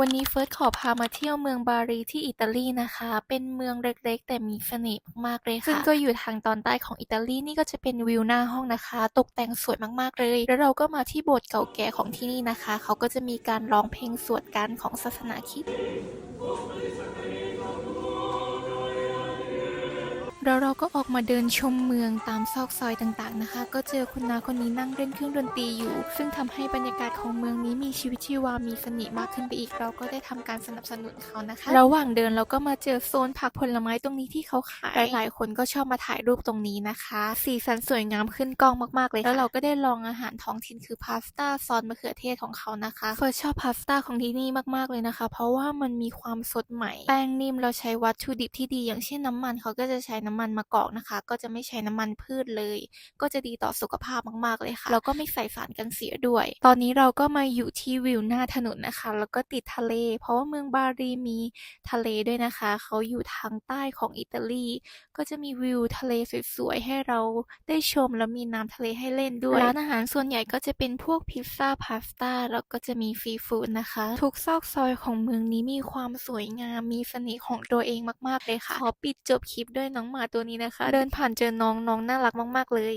วันนี้เฟิร์สขอพามาเที่ยวเมืองบารีที่อิตาลีนะคะ เป็นเมืองเล็กๆ แต่มีเสน่ห์มากๆเลยค่ะ ซึ่งก็อยู่ทางตอนใต้ของอิตาลีนี่ก็จะเป็นวิวหน้าห้องนะคะ ตกแต่งสวยมากๆเลย แล้วเราก็มาที่โบสถ์เก่าแก่ของที่นี่นะคะ เขาก็จะมีการร้องเพลงสวดกันของศาสนาคริสต์ แล้วเราก็ออกมาเดินชมเมืองตามซอกซอยต่างๆนะคะ ก็เจอคุณนาคนนี้นั่งเล่นเครื่องดนตรีอยู่ ซึ่งทำให้บรรยากาศของเมืองนี้มีชีวิตชีวามีเสน่ห์มากขึ้นไปอีกเราก็ได้ทำการสนับสนุนเขานะคะระหว่างเดินเราก็มาเจอโซนผักผลไม้ตรงนี้ที่เขาขายหลายๆคนก็ชอบมาถ่ายรูปตรงนี้นะคะ สีสันสวยงามขึ้นกล้องมากๆเลยแล้วเราก็ได้ลองอาหารท้องถิ่นคือพาสต้าซอสมะเขือเทศของเขานะคะเฟิร์ชอบพาสต้าของที่นี่มากๆเลยนะคะ เพราะว่ามันมีความสดใหม่แป้งนิ่มเราใช้วัตถุดิบที่ดี อย่างเช่นน้ำมันเขาก็จะใช้น้ำำมันมะกอกนะคะ ก็จะไม่ใช้น้ำมันพืชเลย ก็จะดีต่อสุขภาพมากๆเลยค่ะ แล้วก็ไม่ใส่สารกันเสียด้วย ตอนนี้เราก็มาอยู่ที่วิวหน้าถนนนะคะ แล้วก็ติดทะเล เพราะว่าเมืองบารีมีทะเลด้วยนะคะ เขาอยู่ทางใต้ของอิตาลี ก็จะมีวิวทะเลสวยๆให้เราได้ชมแล้วมีน้ำทะเลให้เล่นด้วย ร้านอาหารส่วนใหญ่ก็จะเป็นพวกพิซซ่าพาสต้าแล้วก็จะมีฟรีฟู้ดนะคะ ทุกซอกซอยของเมืองนี้มีความสวยงาม มีเสน่ห์ของตัวเองมากๆเลยค่ะ ขอปิดจบคลิปด้วยน้องหมาตัวนี้นะคะ เดินผ่านเจอน้องน้องน่ารักมาก ๆ เลย